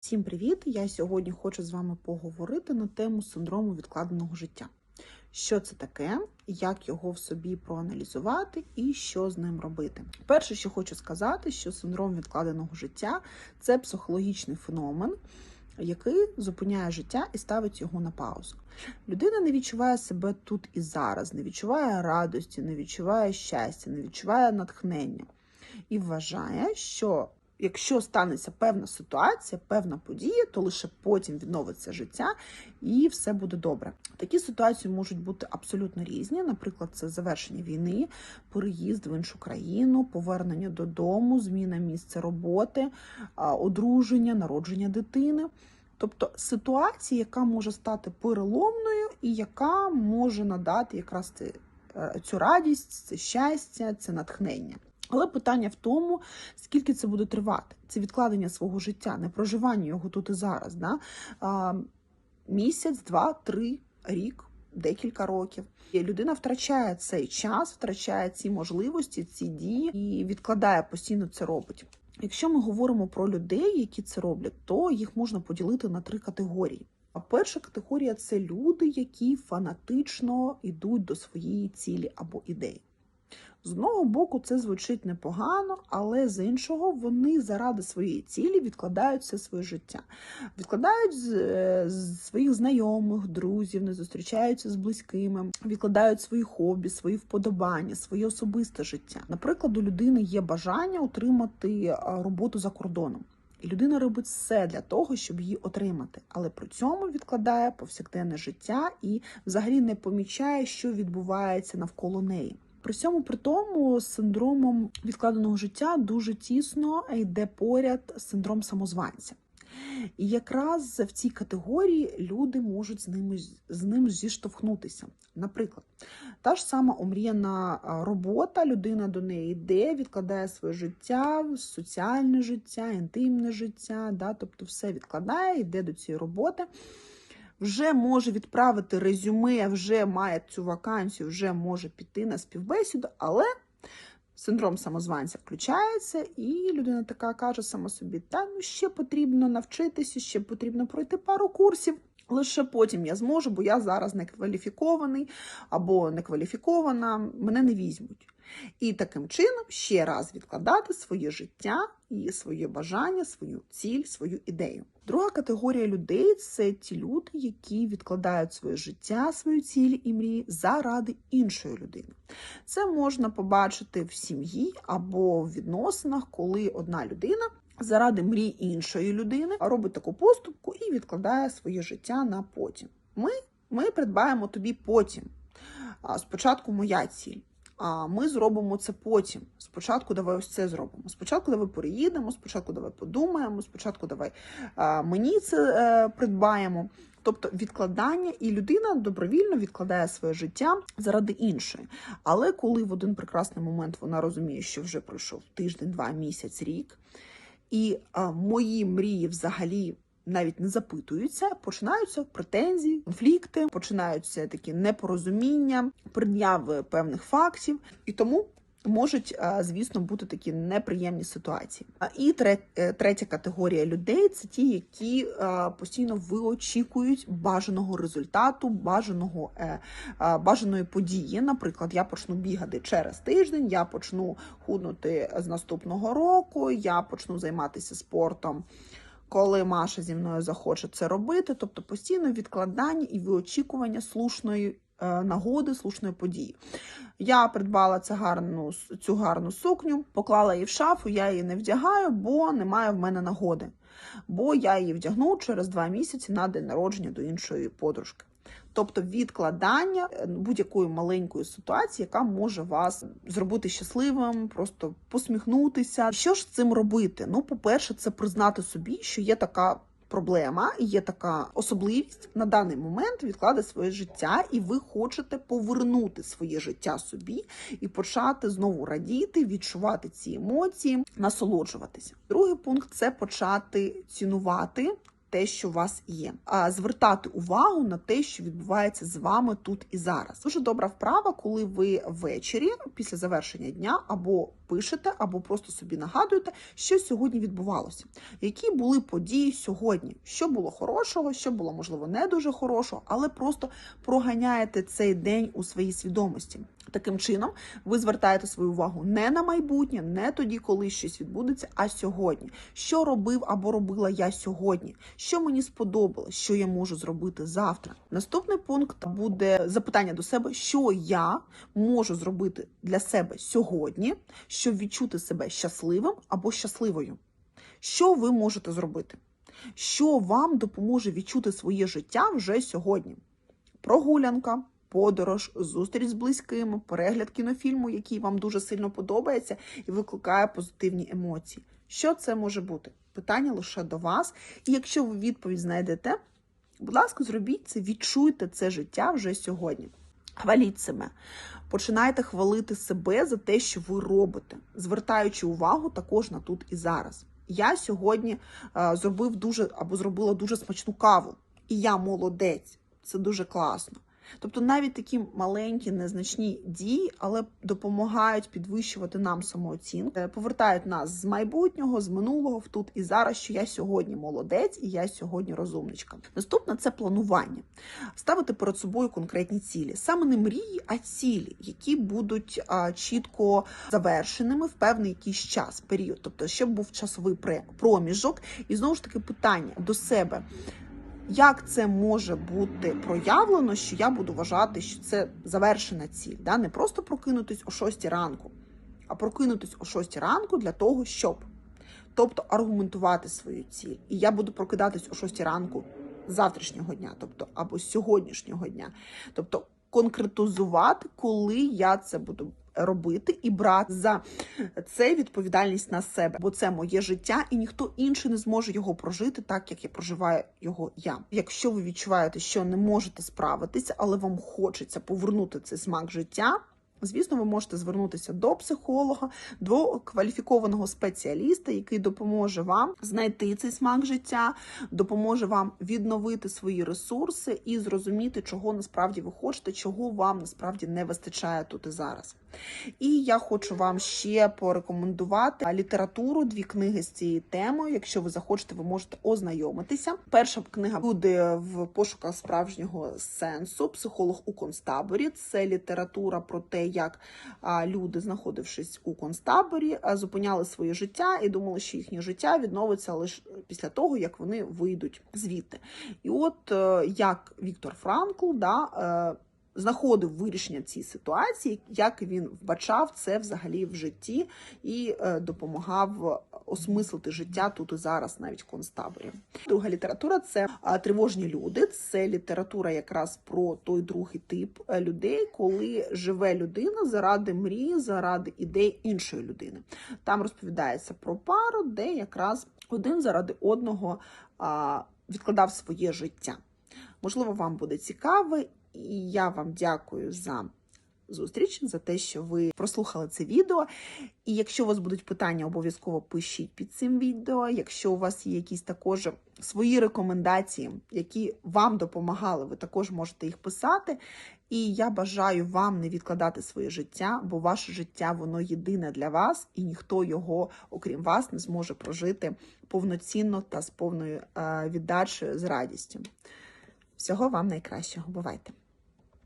Всім привіт! Я сьогодні хочу з вами поговорити на тему синдрому відкладеного життя. Що це таке, як його в собі проаналізувати і що з ним робити. Перше, що хочу сказати, що синдром відкладеного життя це психологічний феномен, який зупиняє життя і ставить його на паузу. Людина не відчуває себе тут і зараз, не відчуває радості, не відчуває щастя, не відчуває натхнення і вважає, що якщо станеться певна ситуація, певна подія, то лише потім відновиться життя і все буде добре. Такі ситуації можуть бути абсолютно різні. Наприклад, це завершення війни, переїзд в іншу країну, повернення додому, зміна місця роботи, одруження, народження дитини. Тобто ситуація, яка може стати переломною і яка може надати якраз е, цю радість, це щастя, це натхнення. Але питання в тому, скільки це буде тривати. Це відкладення свого життя, не проживання його тут і зараз. Да? А, місяць, два, три, рік, декілька років. І людина втрачає цей час, втрачає ці можливості, ці дії і відкладає постійно це робить. Якщо ми говоримо про людей, які це роблять, то їх можна поділити на три категорії. А перша категорія це люди, які фанатично йдуть до своєї цілі або ідеї. З одного боку, це звучить непогано, але з іншого вони заради своєї цілі відкладають все своє життя, відкладають з, е, з своїх знайомих, друзів, не зустрічаються з близькими, відкладають свої хобі, свої вподобання, своє особисте життя. Наприклад, у людини є бажання отримати роботу за кордоном. І людина робить все для того, щоб її отримати, але при цьому відкладає повсякденне життя і взагалі не помічає, що відбувається навколо неї. При цьому при тому з синдромом відкладеного життя дуже тісно йде поряд синдром самозванця. І якраз в цій категорії люди можуть з ними з ним зіштовхнутися. Наприклад, та ж сама омріяна робота, людина до неї йде, відкладає своє життя, соціальне життя, інтимне життя, да, тобто все відкладає, йде до цієї роботи вже може відправити резюме, вже має цю вакансію, вже може піти на співбесіду, але синдром самозванця включається, і людина така каже сама собі: та ну ще потрібно навчитися, ще потрібно пройти пару курсів. Лише потім я зможу, бо я зараз не кваліфікований або не кваліфікована, мене не візьмуть. І таким чином ще раз відкладати своє життя і своє бажання, свою ціль, свою ідею. Друга категорія людей це ті люди, які відкладають своє життя, свою ціль і мрії заради іншої людини. Це можна побачити в сім'ї або в відносинах, коли одна людина. Заради мрій іншої людини робить таку поступку і відкладає своє життя на потім. Ми ми придбаємо тобі потім. Спочатку моя ціль. А ми зробимо це потім. Спочатку давай ось це зробимо. Спочатку давай переїдемо, спочатку давай подумаємо, спочатку давай а, мені це е, придбаємо. Тобто відкладання, і людина добровільно відкладає своє життя заради іншої. Але коли в один прекрасний момент вона розуміє, що вже пройшов тиждень, два місяць, рік, і а, мої мрії взагалі навіть не запитуються, починаються претензії, конфлікти, починаються такі непорозуміння, пред'яви певних фактів, і тому можуть, звісно, бути такі неприємні ситуації. І е, третя категорія людей це ті, які постійно виочікують бажаного результату, бажаного е, бажаної події. Наприклад, я почну бігати через тиждень, я почну худнути з наступного року, я почну займатися спортом коли Маша зі мною захоче це робити, тобто постійно відкладання і виочікування слушної е, нагоди, слушної події. Я придбала цю гарну, цю гарну сукню, поклала її в шафу, я її не вдягаю, бо немає в мене нагоди. Бо я її вдягну через два місяці на день народження до іншої подружки. Тобто відкладання е, будь-якої маленької ситуації, яка може вас зробити щасливим, просто посміхнутися. Що ж з цим робити? Ну, по-перше, це признати собі, що є така. Проблема є така особливість на даний момент відкладати своє життя, і ви хочете повернути своє життя собі і почати знову радіти, відчувати ці емоції, насолоджуватися. Другий пункт це почати цінувати те, що у вас є, а звертати увагу на те, що відбувається з вами тут і зараз. Дуже добра вправа, коли ви ввечері, після завершення дня, або пишете, або просто собі нагадуєте, що сьогодні відбувалося, які були події сьогодні, що було хорошого, що було можливо не дуже хорошого, але просто проганяєте цей день у своїй свідомості. Таким чином, ви звертаєте свою увагу не на майбутнє, не тоді, коли щось відбудеться, а сьогодні. Що робив або робила я сьогодні? Що мені сподобалось, що я можу зробити завтра? Наступний пункт буде запитання до себе, що я можу зробити для себе сьогодні, щоб відчути себе щасливим або щасливою. Що ви можете зробити? Що вам допоможе відчути своє життя вже сьогодні? Прогулянка, подорож, зустріч з близькими, перегляд кінофільму, який вам дуже сильно подобається і викликає позитивні емоції. Що це може бути? Питання лише до вас. І якщо ви відповідь знайдете, будь ласка, зробіть це, відчуйте це життя вже сьогодні. Хваліть себе, починайте хвалити себе за те, що ви робите, звертаючи увагу також на тут і зараз. Я сьогодні е, зробив дуже або зробила дуже смачну каву, і я молодець. Це дуже класно. Тобто навіть такі маленькі, незначні дії, але допомагають підвищувати нам самооцінку, е, повертають нас з майбутнього, з минулого в тут і зараз, що я сьогодні молодець і я сьогодні розумничка. Наступне це планування, ставити перед собою конкретні цілі, саме не мрії, а цілі, які будуть чітко завершеними в певний якийсь час, період, тобто щоб був часовий проміжок, і знову ж таки питання до себе. Як це може бути проявлено, що я буду вважати, що це завершена ціль, да? не просто прокинутись о 6 ранку, а прокинутись о 6 ранку для того, щоб. Тобто аргументувати свою ціль. І я буду прокидатись о 6 ранку завтрашнього дня, тобто або сьогоднішнього дня. Тобто конкретизувати, коли я це буду робити, і брати за це відповідальність на себе, бо це моє життя, і ніхто інший не зможе його прожити так, як я проживаю його я. Якщо ви відчуваєте, що не можете справитися, але вам хочеться повернути цей смак життя. Звісно, ви можете звернутися до психолога, до кваліфікованого спеціаліста, який допоможе вам знайти цей смак життя, допоможе вам відновити свої ресурси і зрозуміти, чого насправді ви хочете, чого вам насправді не вистачає тут і зараз. І я хочу вам ще порекомендувати літературу, дві книги з цією темою. Якщо ви захочете, ви можете ознайомитися. Перша книга буде в пошуках справжнього сенсу. Психолог у концтаборі. Це література про те, як люди, знаходившись у концтаборі, зупиняли своє життя і думали, що їхнє життя відновиться лише після того, як вони вийдуть звідти. І от е, як Віктор Франкл, да. Знаходив вирішення цієї ситуації, як він вбачав це взагалі в житті і е, допомагав осмислити життя тут і зараз, навіть в концтаборі. Друга література це е, тривожні люди. Це література якраз про той другий тип е, людей, коли живе людина заради мрії, заради ідей іншої людини. Там розповідається про пару, де якраз один заради одного відкладав своє життя. Можливо, вам буде цікаво, і я вам дякую за зустріч, за те, що ви прослухали це відео. І якщо у вас будуть питання, обов'язково пишіть під цим відео. Якщо у вас є якісь також свої рекомендації, які вам допомагали, ви також можете їх писати. І я бажаю вам не відкладати своє життя, бо ваше життя воно єдине для вас, і ніхто його, окрім вас, не зможе прожити повноцінно та з повною е, віддачею з радістю. Всього вам найкращого. Бувайте!